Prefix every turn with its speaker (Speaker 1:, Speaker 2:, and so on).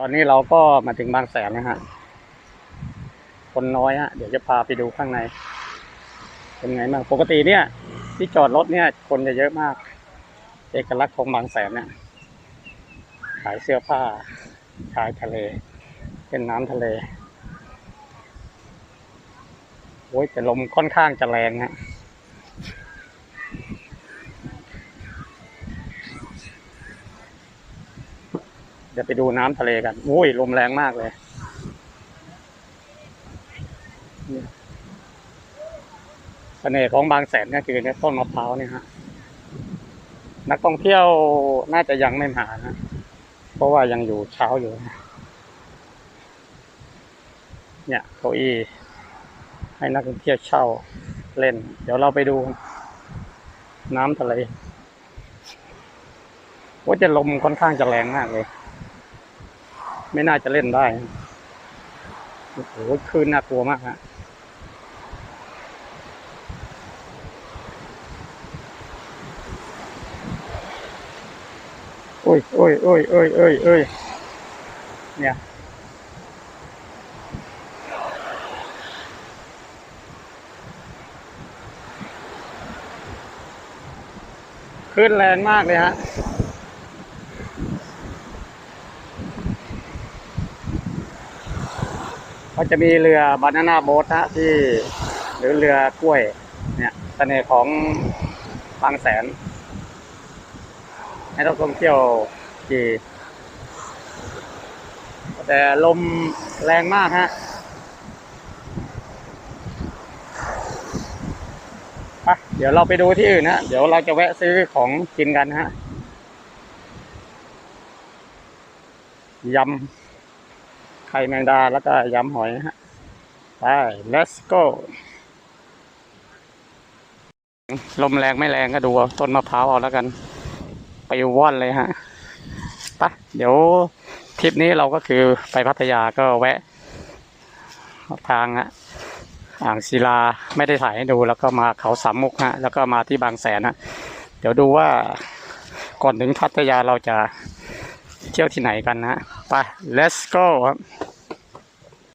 Speaker 1: ตอนนี้เราก็มาถึงบางแสนนะฮะ คนน้อยฮะ เดี๋ยวจะพาไปดูข้างใน เป็นไงบ้าง ปกติเนี่ย ที่จอดรถเนี่ย คนจะเยอะมาก เอกลักษณ์ของบางแสนเนี่ยขายเสื้อผ้า ขายทะเล เป็นน้ำทะเล โอ้ยแต่ลมค่อนข้างจะแรงฮะ ดี๋ยวไปดูน้ำทะเลกันโอ้ยลมแรงมากเลยเสน่ห์ของบางแสนก็คือเนี่ยต้นมะพร้าวเนี่ยฮะ นักท่องเที่ยวน่าจะยังไม่มานะ เพราะว่ายังอยู่เช้าอยู่นะเนี่ยเก้าอี้ให้นักท่องเที่ยวเช่าเล่น เดี๋ยวเราไปดู น้ำทะเลว่าจะลมค่อนข้างจะแรงมากเลย ไม่น่าจะเล่นได้ โอ้โหคลื่นน่ากลัวมากฮะโอ้ยโอ้ยโอ้ยโอ้ยโอ้ยโอ้ยเนี่ย ขึ้นแรงมากเลยฮะ ก็จะมีเรือบานาน่าโบ๊ทฮะที่หรือเรือกล้วยเนี่ยเสน่ห์ของบางแสน ให้นักท่องเที่ยวขี่แต่ลมแรงมากฮะเดี๋ยวเราไปดูที่อื่นนะเดี๋ยวเราจะแวะซื้อของกินกันฮะยำ ไข่แมงดาแล้วก็ยำหอยฮะไป let's go ลมแรงไม่แรงก็ดูต้นมะพร้าวเอาแล้วกัน ไปว่อนเลยฮะปะเดี๋ยวทริปนี้เราก็คือไปพัทยาก็แวะ ทางฮะอ่างศิลาไม่ได้ถ่ายให้ดูแล้วก็มาเขาสามมุกฮะแล้วก็มาที่บางแสนฮะเดี๋ยวดูว่าก่อนถึงพัทยาเราจะ เที่ยวที่ไหนกันนะไป let's go ครับ